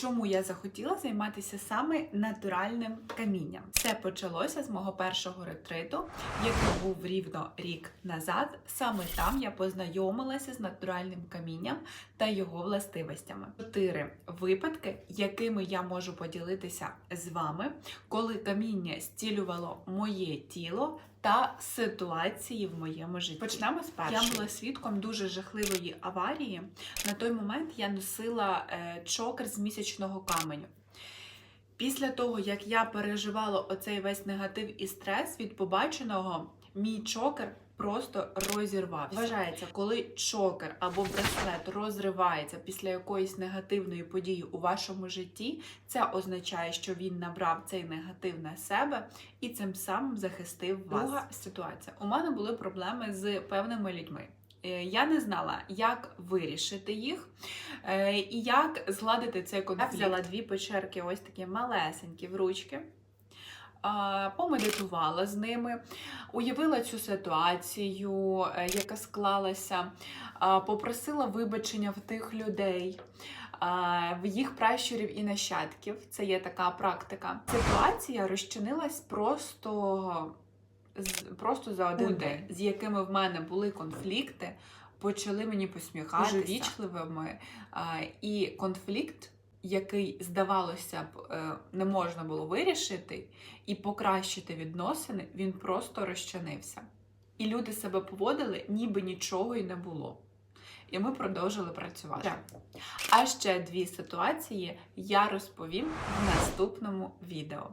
чому я захотіла займатися саме натуральним камінням. Все почалося з мого першого ретриту, який був рівно рік назад. Саме там я познайомилася з натуральним камінням та його властивостями. Чотири випадки, якими я можу поділитися з вами, коли каміння зцілювало моє тіло та ситуації в моєму житті. Почнемо з першого. Я була свідком дуже жахливої аварії. На той момент я носила е, чокер з місячного каменю. Після того, як я переживала оцей весь негатив і стрес від побаченого, мій чокер просто розірвався. Вважається, коли чокер або браслет розривається після якоїсь негативної події у вашому житті, це означає, що він набрав цей негатив на себе і цим самим захистив вас. Друга ситуація. У мене були проблеми з певними людьми. Е, Я не знала, як вирішити їх е, і як згладити цей конфлікт. Я взяла дві печерки, ось такі малесенькі в ручки. Помедитувала з ними, уявила цю ситуацію, е, яка склалася, попросила вибачення в тих людей, в їх пращурів і нащадків. Це є така практика. Ситуація розчинилась просто просто за один Один. день, з якими в мене були конфлікти, почали мені посміхатися. Дуже вічливими. І конфлікт, який, здавалося б, е, не можна було вирішити і покращити відносини, він просто розчинився. І люди себе поводили, ніби нічого й не було. І ми продовжили працювати. А ще дві ситуації я розповім в наступному відео.